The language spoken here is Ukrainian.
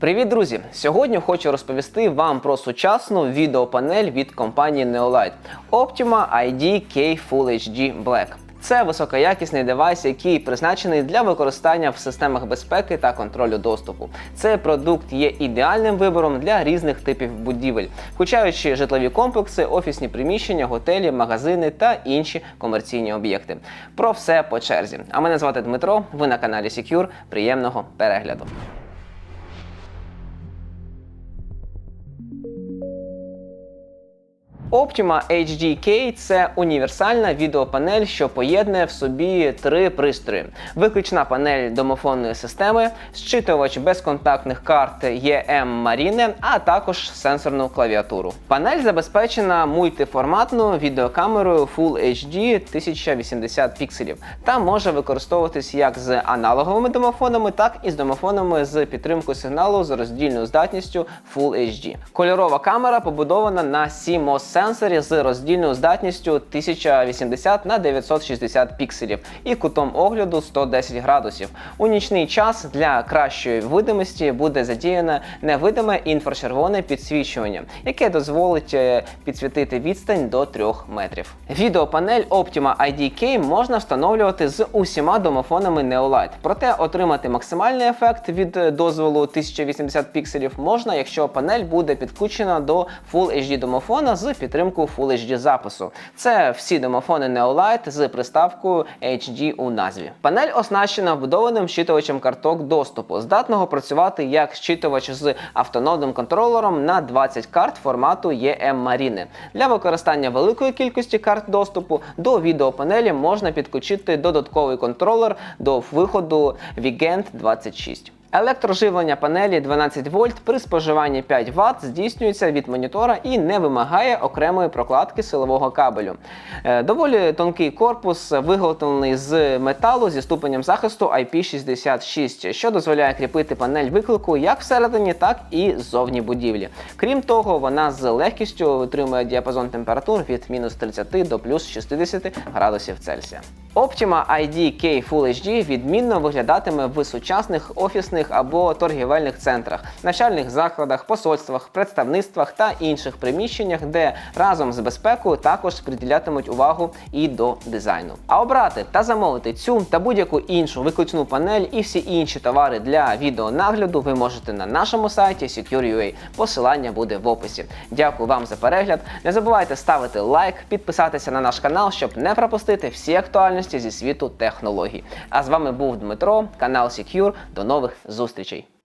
Привіт, друзі! Сьогодні хочу розповісти вам про сучасну відеопанель від компанії Neolight Optima ID K Full HD Black. Це високоякісний девайс, який призначений для використання в системах безпеки та контролю доступу. Цей продукт є ідеальним вибором для різних типів будівель, включаючи житлові комплекси, офісні приміщення, готелі, магазини та інші комерційні об'єкти. Про все по черзі. А мене звати Дмитро. Ви на каналі Secure. Приємного перегляду. Optima HDK – це універсальна відеопанель, що поєднує в собі три пристрої: виключна панель домофонної системи, зчитувач безконтактних карт EM Marine, а також сенсорну клавіатуру. Панель забезпечена мультиформатною відеокамерою Full HD 1080 пікселів та може використовуватись як з аналоговими домофонами, так і з домофонами з підтримкою сигналу з роздільною здатністю Full HD. Кольорова камера побудована на CMOS сенсорі з роздільною здатністю 1080 на 960 пікселів і кутом огляду 110 градусів. У нічний час для кращої видимості буде задіяне невидиме інфрачервоне підсвічування, яке дозволить е, підсвітити відстань до 3 метрів. Відеопанель Optima IDK можна встановлювати з усіма домофонами Neolight. Проте отримати максимальний ефект від е, дозволу 1080 пікселів можна, якщо панель буде підключена до Full HD домофона з підтримкою Full HD запису. Це всі домофони Neolight з приставкою HD у назві. Панель оснащена вбудованим щитувачем карток доступу, здатного працювати як щитувач з автономним контролером на 20 карт формату EM Marine. Для використання великої кількості карт доступу до відеопанелі можна підключити додатковий контролер до виходу Vigent 26. Електроживлення панелі 12 вольт при споживанні 5 Вт здійснюється від монітора і не вимагає окремої прокладки силового кабелю. Е, Доволі тонкий корпус, виготовлений з металу зі ступенем захисту IP66, що дозволяє кріпити панель виклику як всередині, так і ззовні будівлі. Крім того, вона з легкістю витримує діапазон температур від мінус 30 до плюс 60 градусів Цельсія. Optima ID K Full HD відмінно виглядатиме в сучасних офісних або торгівельних центрах, навчальних закладах, посольствах, представництвах та інших приміщеннях, де разом з безпекою також приділятимуть увагу і до дизайну. А обрати та замовити цю та будь-яку іншу виключну панель і всі інші товари для відеонагляду ви можете на нашому сайті Secure.ua. Посилання буде в описі. Дякую вам за перегляд. Не забувайте ставити лайк, підписатися на наш канал, щоб не пропустити всі актуальності зі світу технологій. А з вами був Дмитро, канал Secure. До нових зустрічей.